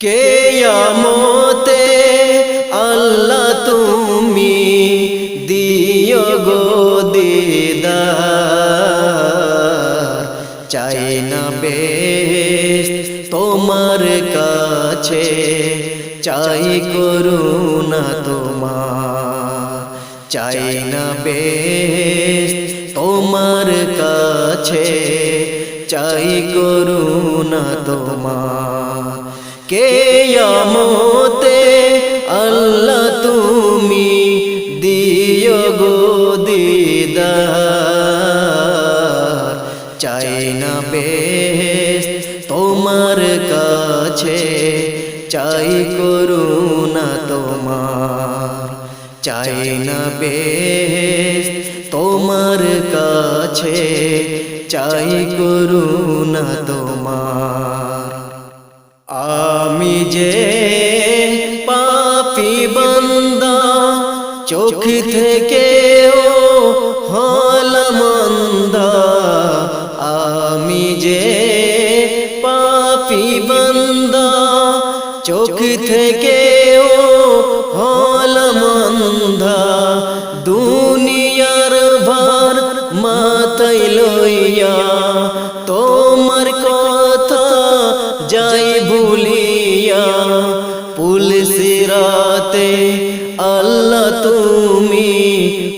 কেয়ামতে আল্লাহ তুমি দিও গো দিদার। চাই না বেশ তোমার কাছে, চাই করুণা তোমার। চাই না বেশ তোমার কাছে, চাই করুণা তোমার। কেয়ামতে আল্লাহ তুমি দিও গো দিদার। চাই না বেশ তোমার কাছে, চাই করুণা তোমার। চাই না বেশ তোমার কাছে, চাই করুণা তোমার। আমি যে পাপি বন্দা, চোখ থেকে ও হলমন্দা আমি যে পাপি বন্দা, চোখ থেকে ও হলমন্দা পুলসিরাতে আল্লাহ তুমি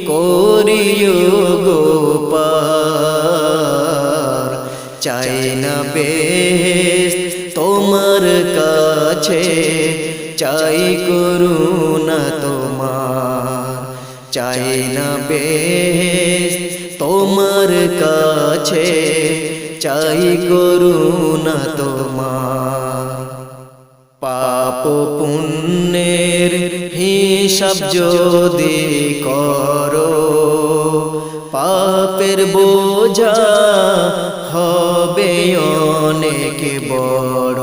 করিও গো পার। চাই না বেশ তোমার কাছে, চাই করুণা তোমার। চাই না বেশ তোমার কাছে, চাই করুণা তোমার। পাপ পুণ্যের হিসাব যদি করো, পাপের বোঝা হবে অনেক বড়।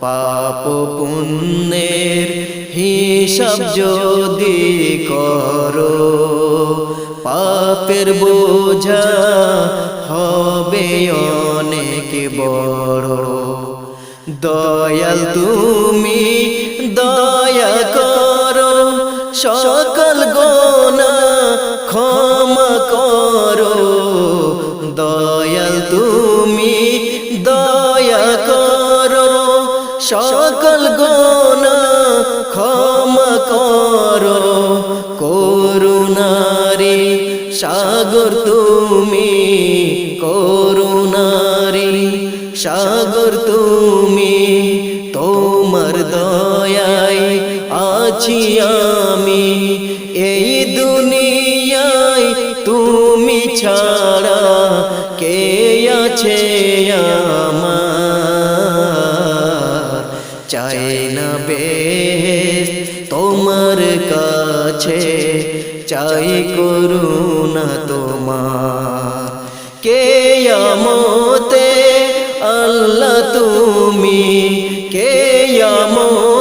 পাপ পুণ্যের হিসাব যদি করো, পাপের বোঝা হবে অনেক বড়। দয়াল তুমি দয়া করো সকল গোনা ক্ষমা করো। দয়াল তুমি দয়া করো। সকল গোনা ক্ষমা করো। করুণারি সাগর তুমি, করুণারি সাগর তুমি, তোমার দয়ায় আছি আমি। এই দুনিয়ায় তুমি ছাড়া কে আছে আমার? চাই না বেশ তোমার কাছে, চাই করুণা তোমার। কে আমতে আল্লাহ তুমি? কে আমতে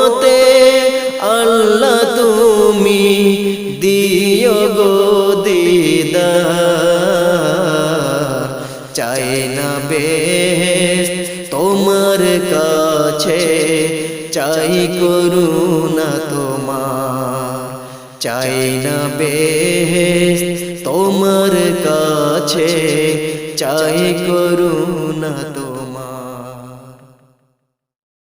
দিদার। চাই না বেশ তোমার কাছে, চাই করুণা তোমার। চাই না বেশ তোমার কাছে, চাই করুণা তোমার।